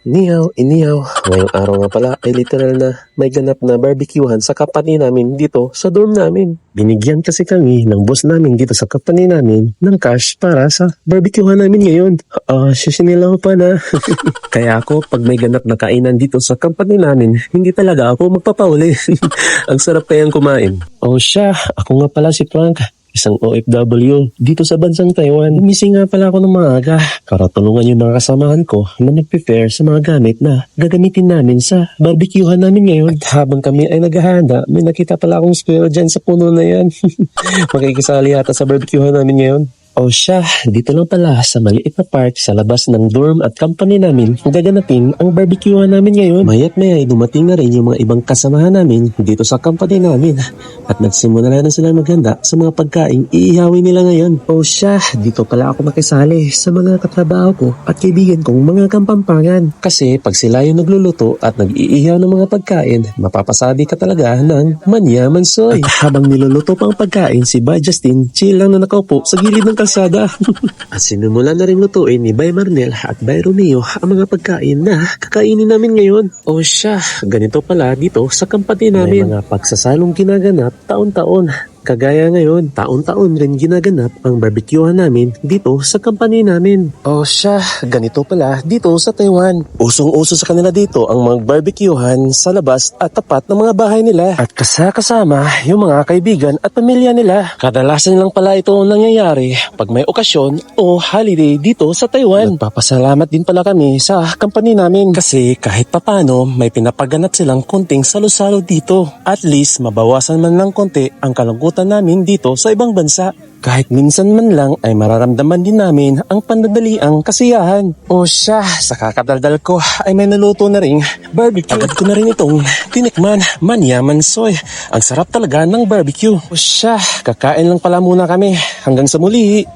Niyaw, iniyaw. Ngayong araw nga pala ay literal na may ganap na barbecuehan sa company namin dito sa dorm namin. Binigyan kasi kami ng boss namin dito sa company namin ng cash para sa barbecuehan namin ngayon. Ah, uh, sisinilaw pa na. Kaya ako, pag may ganap na kainan dito sa company namin, hindi talaga ako magpapauli. Ang sarap kayang kumain. Oh siya, ako nga pala si Frank isang OFW dito sa bansang Taiwan. Missing nga pala ako ng maaga para tulungan yung mga kasamahan ko na nag-prepare sa mga gamit na gagamitin namin sa barbecuehan namin ngayon. At habang kami ay naghahanda, may nakita pala akong squirrel dyan sa puno na yan. Makikisali yata sa barbecuehan namin ngayon. O siya, dito lang pala sa maliit na park sa labas ng dorm at company namin gaganapin ang barbecuehan namin ngayon. Mayat maya ay dumating na rin yung mga ibang kasamahan namin dito sa company namin at nagsimula na sila maghanda sa mga pagkain iihawin nila ngayon. O siya, dito pala ako makisali sa mga katrabaho ko at kaibigan kong mga kampampangan. Kasi pag sila yung nagluluto at nag-iihaw ng mga pagkain, mapapasabi ka talaga ng manyaman soy. At habang niluluto pa ang pagkain, si Bay Justin chill lang na nakaupo sa gilid ng kalsada. at sinimula na rin lutuin ni Bay Marnel at Bay Romeo ang mga pagkain na kakainin namin ngayon. O siya, ganito pala dito sa company namin. May mga pagsasalong ginaganap taon-taon. Kagaya ngayon, taon-taon rin ginaganap ang barbecuehan namin dito sa company namin. O siya, ganito pala dito sa Taiwan. Usong-uso sa kanila dito ang mga barbecuehan sa labas at tapat ng mga bahay nila. At kasakasama yung mga kaibigan at pamilya nila. Kadalasan lang pala ito nangyayari pag may okasyon o holiday dito sa Taiwan. Nagpapasalamat din pala kami sa company namin kasi kahit papano may pinapaganap silang konting salo-salo dito. At least mabawasan man lang konti ang kalungkutan namin dito sa ibang bansa. Kahit minsan man lang ay mararamdaman din namin ang pandadaliang kasiyahan. O siya, sa kakadaldal ko ay may naluto na ring barbecue. Agad ko na rin itong tinikman, manyaman soy. Ang sarap talaga ng barbecue. O siya, kakain lang pala muna kami. Hanggang sa muli.